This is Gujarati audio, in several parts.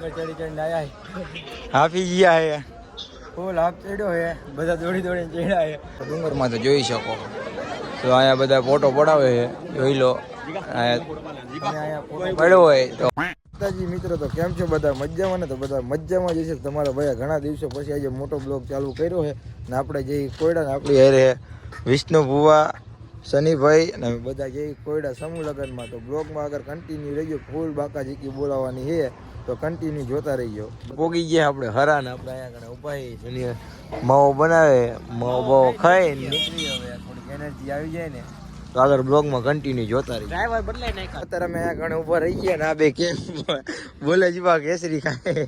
કરીને આયા હાફી ગયા હે. ફૂલ હાફ ચડ્યો હે. બધા દોડી દોડીને ચડ્યા હે. ડુંગરમાં તો જોઈ શકો. તો અહીંયા બધા ફોટો પડાવે છે જોઈ લો. પડ્યો હોય તો. માતાજી મિત્રો તો કેમ છો બધા? મજામાં ને? તો બધા મજામાં જશે તમારા ભાઈ ઘણા દિવસો પછી આજે મોટો બ્લોગ ચાલુ કર્યો છે ને આપણે જે કોયડા ને આપણી હેરે વિષ્ણુ ભુવા શનિભાઈ અને બધા જે કોયડા સમૂહ લગ્નમાં તો બ્લોગમાં આગળ કન્ટિન્યુ રહીજો. ફૂલ બાકા જીકી બોલાવવાની છે તો કન્ટિન્યુ જોતા રહીજો. પોગી ગયા આપણે હરા ને આપણે અહીંયા કણે ઊભા જુનિયર. માવો બનાવે માવો બાવો ખાઈ ને. નીકળી હવે થોડીક એનર્જી આવી જાય ને. તો આગળ બ્લોગમાં કન્ટિન્યુ જોતા રહીએ ડ્રાઈવર બદલાઈ નાખ્યા. અત્યારે અમે અહીંયા કણે ઊભા રહી ગયા ને આ બે કેમ બોલે જીવા કેસરી ખાય.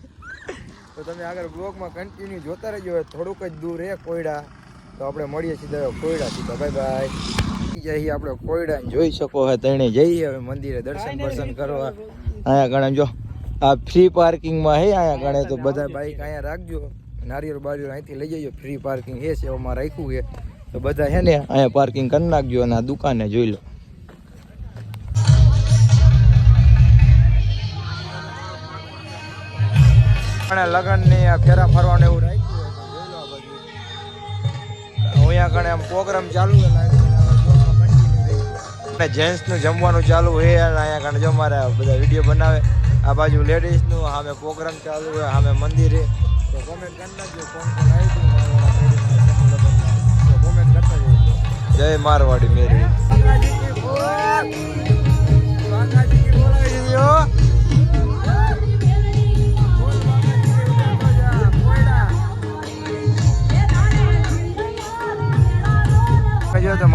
તો તમે આગળ બ્લોગમાં કન્ટિન્યુ જોતા રહેજો થોડુંક જ દૂર રહે કોયડા. તો આપણે મળીએ સીધા કોયડા સીધા બાય બાય જઈએ આપણે કોયડા જોઈ શકો હે તેને જઈએ હવે મંદિરે દર્શન દર્શન કરવા. અહીંયા કણે જો આ ફ્રી પાર્કિંગમાં હે અહીંયા ગણે તો બધા બાઈક અહીંયા રાખજો. નારિયેળ બારિયેળ અહીંથી લઈ જજો. ફ્રી પાર્કિંગ હે સેવામાં રાખ્યું છે. તો બધા હે ને અહીંયા પાર્કિંગ કરી નાખજો અને આ દુકાને જોઈ લો. અને લગનની આ ફેરા ફરવાનું એવું રાખ્યું અહીંયા કણે આમ પ્રોગ્રામ ચાલુ છે અને જેન્ટ્સનું જમવાનું ચાલુ હોય અહીંયા કારણ જો મારે બધા વીડિયો બનાવે. આ બાજુ લેડીઝનું સામે પ્રોગ્રામ ચાલુ હોય સામે મંદિરે. તો કોમેન્ટ કરી નાખજો, કોણ કોણ આવી જજો. જય મારવાડી મેરી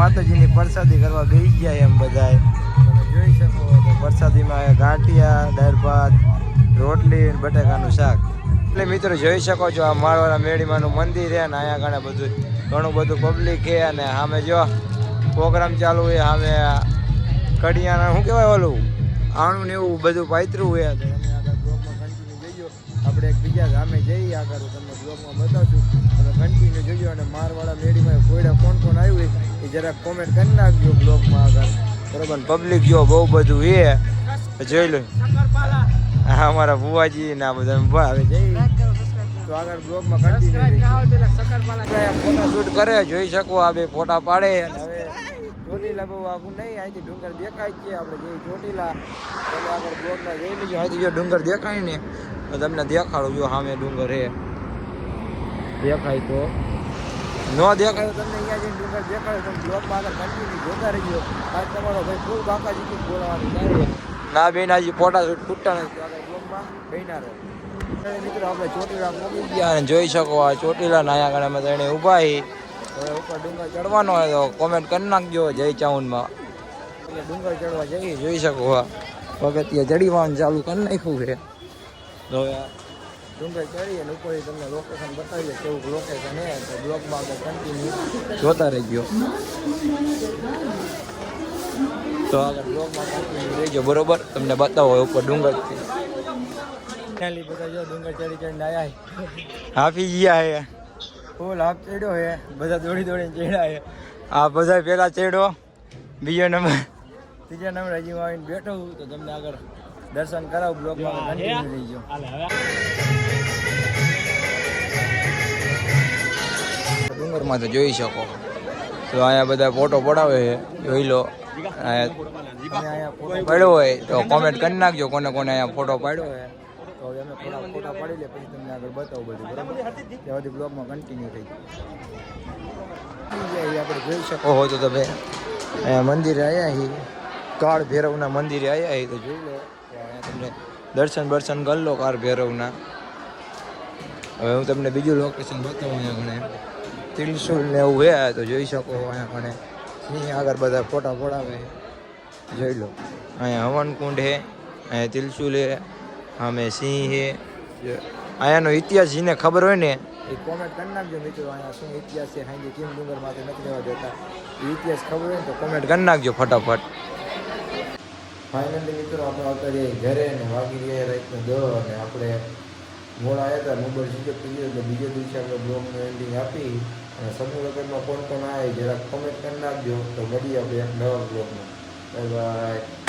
માતાજીની પ્રસાદી કરવા ગઈ ગયા એમ બધાય. તમે જોઈ શકો તો પ્રસાદીમાં ગાંઠિયા, દાળ ભાત, રોટલી અને બટાકાનું શાક. એટલે મિત્રો જોઈ શકો છો આ માળવાળા મેળીમાનું મંદિર છે ને અહીંયા ઘણા બધું, ઘણું બધું પબ્લિક છે અને સામે જો પ્રોગ્રામ ચાલુ હોય સામે કડિયાના, શું કહેવાય ઓલું? આણું ને એવું બધું પાયતરું હોય કન્ટિન્યુ આપણે એક બીજા ગામે જઈએ આગળ તમને બ્લોગમાં બતાવશું. તમે કન્ટિન્યુ જોજો અને મારવાળા મેળીમાં કોઈડા કોણ કોણ આવ્યું હોય એ જરાક કોમેન્ટ કરી નાખજો બ્લોગમાં આગળ. બરોબર પબ્લિક જો બહુ બધું એ જોઈ લો. અમારા ભુવાજી ને બધા તો આગળ બ્લોગમાં કન્ટિન્યુ ફોટા શૂટ કરે જોઈ શકો આ બે ફોટા પાડે. અને હવે ચોટીલા બહુ આગું નહીં અહીંથી ડુંગર દેખાય છે. આપણે ચોટીલા. આગળ જઈ બીજું અહીંથી જો ડુંગર દેખાય ને તો તમને દેખાડું જો સામે ડુંગર હે. દેખાય તો. ન દેખાય તમને અહીંયા જઈને ડુંગર દેખાડે તમે બ્લોગમાં આગળ કન્ટિન્યુ જોતા રહીજો. આજ તમારો ભાઈ ફૂલ બાકાજી થી બોલાવાનું ના બેન હજી ફોટા ખૂટતા નથી. આગળ બ્લોગમાં બન્યા રહો. મિત્રો આપણે ચોટીલા પહોંચી ગયા અને જોઈ શકો આ ચોટીલા ના અહીંયા આગળ અમે તેને ઊભા હવે ઉપર ડુંગર ચડવાનો હોય તો કોમેન્ટ કરી નાખજો જય ચાઉનમાં. ડુંગર ચડવા જઈએ જોઈ શકો આ. પગથિયે ચડીવાનું ચાલુ કરી નાખ્યું છે. તો ડુંગર ચડી અને ઉપર તમને લોકેશન બતાવીએ કેવું લોકેશન હે તો બ્લોગમાં આગળ કન્ટિન્યુ જોતા રહેજો. તો આગળ બ્લોગમાં કન્ટિન્યુ રહેજો બરોબર? તમને બતાવો ઉપર ડુંગર ખાલી બધા જો ડુંગર ચડી ચડીને આવ્યા હાફી ગયા હે. ફૂલ હાફ ચડ્યો હે બધા દોડી દોડીને ચડ્યા હે આ બધા પેલા ચડ્યો. બીજો નંબર. ત્રીજા નંબર હજી આવીને બેઠો તો તમને આગળ દર્શન કરાવું બ્લોગમાં કન્ટિન્યુ રહીજો ડુંગરમાં તો જોઈ શકો. તો અહીંયા બધા ફોટો પડાવે છે જોઈ લો. પડ્યો હોય તો કોમેન્ટ કરી નાખજો કોને કોને અહીંયા ફોટો પાડ્યો હોય તો હવે અમે થોડા ફોટા પાડી લે પછી તમને આગળ બતાવું બધું બરાબર? ત્યાં સુધી બ્લોગમાં કન્ટિન્યુ થઈ જાય આપણે જોઈ શકો. હો તો તમે અહીંયા મંદિરે આવ્યા છીએ. કાળ ભૈરવના મંદિરે આવ્યા તો જોઈ લો. તમને દર્શન બર્શન કરી લો કાળ ભૈરવના. હવે હું તમને બીજું લોકેશન બતાવું અહીંયા ઘણે. ત્રિશુલ ને એવું હે તો જોઈ શકો અહીંયા ઘણે. સિંહ આગળ બધા ફોટા પડાવે જોઈ લો. અહીંયા હવનકુંડ હે, અહીંયા ત્રિશુલ હે અમે સિંહ હે. અહીંયાનો ઇતિહાસ જેને ખબર હોય ને, એ કોમેન્ટ કરી નાખજો મિત્રો, અહીંયા શું ઇતિહાસ છે હાંજે કેમ ડુંગર માથે નથી રહેવા દેતા. એ ઇતિહાસ ખબર હોય ને તો કોમેન્ટ કરી નાખજો ફટાફટ. ફાઇનલી મિત્રો, આપણે આવતા રહીએ ઘરે ને વાગી ગયા રાતનો દો અને આપણે મોડા આવ્યા હતા, મોબાઈલ સ્વિચ થઈ એટલે બીજે દિવસે આપણે બ્લોગનું એન્ડિંગ આપી અને સમૂહ વગરમાં કોણ કોણ આવે જરાક કોમેન્ટ કરી નાખજો, તો મળીએ આપણે એક નવા બ્લોગમાં. Bye bye